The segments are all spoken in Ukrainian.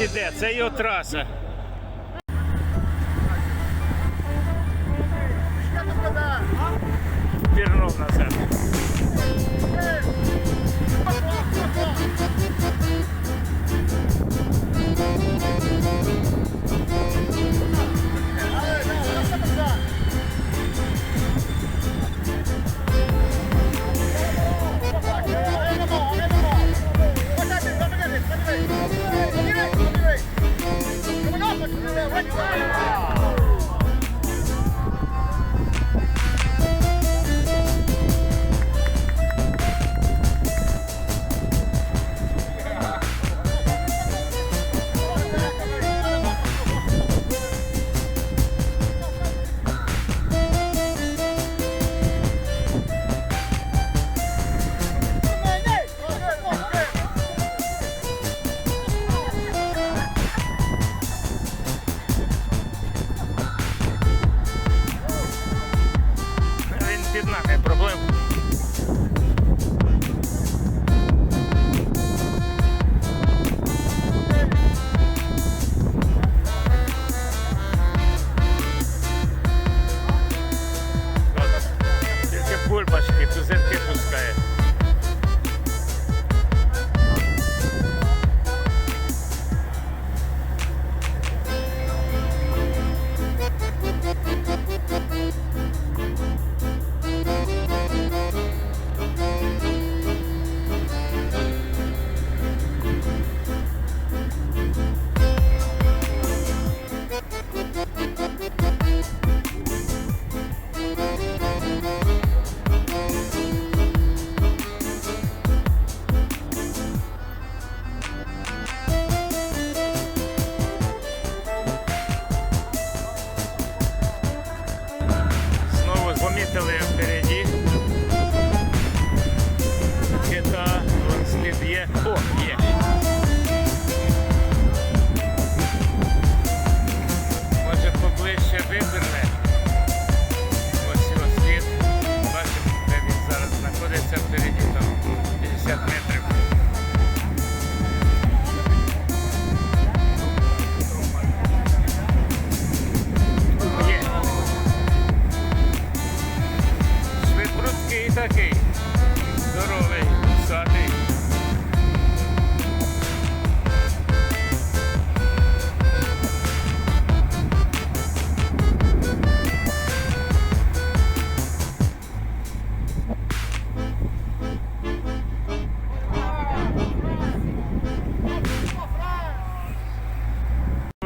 Бачите, це його траса. till the update.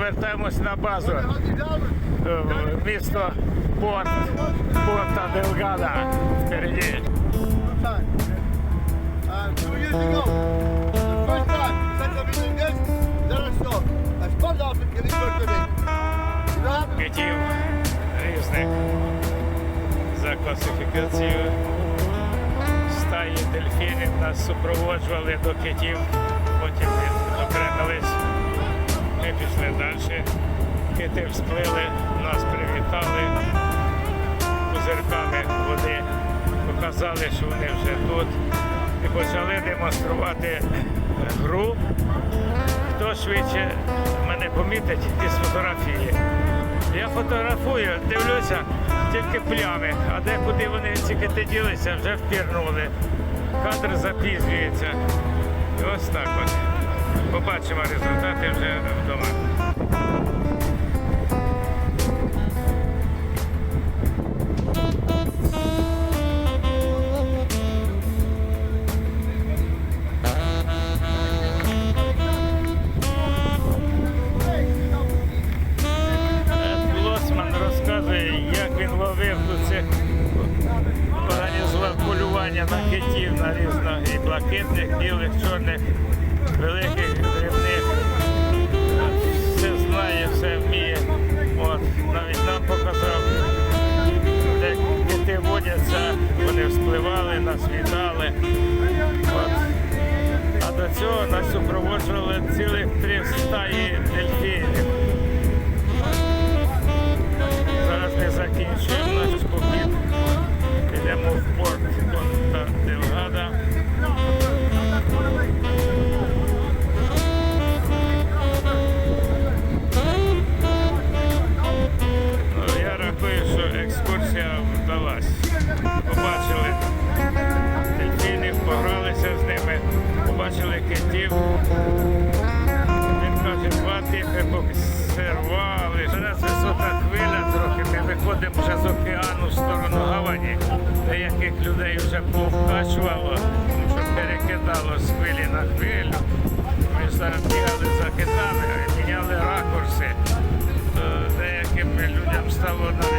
Повертаємось на базу. Е, Місто Порт, Порта Делгада впереді. Happened? Китів різних за класифікацією. Стаї дельфінів нас супроводжували до китів, потім ми окремились. Ми пішли далі. Кити всплили, нас привітали пузирками води, показали, що вони вже тут. І почали демонструвати гру. Хто швидше мене помітить із фотографії. Я фотографую, дивлюся, тільки плями, а де куди вони ці кити ділися, вже впірнули. Кадр запізнюється. І ось так от. Побачимо результати вже вдома. Лосман розказує, як він ловив тут цих організував полювання на китів на різно і блакитних, білих, чорних, великих, дрібних. Все знає, все вміє. Навіть нам показав, де кити водяться, вони вспливали, нас. А до цього нас супроводжували цілих три стаї дельфінів. Два типи. Зараз висока хвиля трохи. Ми виходимо вже з океану в сторону Гавані. Деяких людей вже повкачувало, що перекидало з хвилі на хвилю. Ми зараз бігали за китами, міняли ракурси. Деяким людям стало навіть